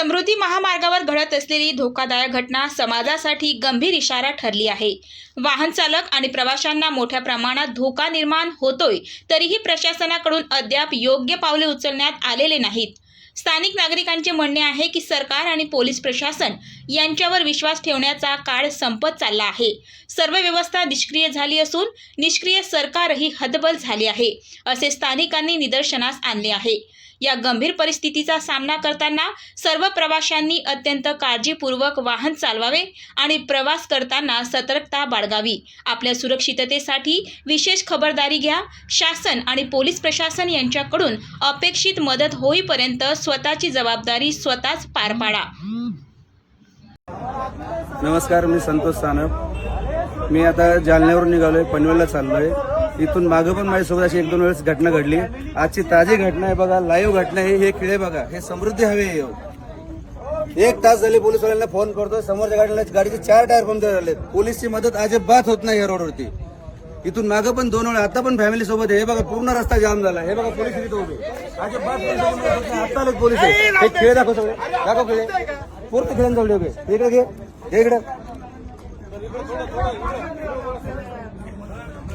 समृद्धी महामार्गावर घडत असलेली धोकादायक घटना समाजासाठी गंभीर इशारा ठरली आहे. वाहन चालक आणि प्रवाशांना मोठ्या प्रमाणात धोका निर्माण होतोय तरीही प्रशासनाकडून अद्याप योग्य पावले उचलण्यात आलेले नाहीत. स्थानिक नागरिकांचे म्हणणे आहे की सरकार आणि पोलीस प्रशासन यांच्यावर विश्वास ठेवण्याचा काळ संपत चालला आहे. सर्व व्यवस्था निष्क्रिय झाली असून निष्क्रिय सरकारही हतबल झाले आहे असे स्थानिकांनी निदर्शनास आणले आहे. या गंभीर परिस्थितीचा सामना करताना सर्व प्रवाशांनी अत्यंत काळजीपूर्वक वाहन चालवावे आणि प्रवास करताना सतर्कता बाळगावी. आपल्या सुरक्षिततेसाठी विशेष खबरदारी घ्या. शासन आणि पोलीस प्रशासन यांच्याकडून अपेक्षित मदत होईपर्यंत स्वतःची जबाबदारी स्वतःच पार पाडा. नमस्कार मी संतोष सानप. मी आता जालन्यावरून निघालोय पनवेलला चाललोय. इथून मागं पण माझ्यासोबत अशी एक दोन वेळेस घटना घडली. आजची ताजी घटना आहे बघा लाईव्ह घटना आहे हे खिळे बघा हे समृद्धी हवे आहे. हे. एक तास झाले पोलीसवाल्यांना फोन करतो समोरच्या गाडीला गाडीचे चार टायर पंक्चर झाले पोलीसची मदत अजिबात होत नाही या रोडवरती इथून मागं पण दोन वेळा आता पण फॅमिली सोबत आहे. हे बघा पूर्ण रस्ता जाम झाला. हे बघा पोलीस इथे उभे आता आलेत पोलीस आहे. हे खेळ दाखव सगळे. दाखव खेळ. पूर्ण खेळांजवळ उभे इकडे घे. हे इकडे.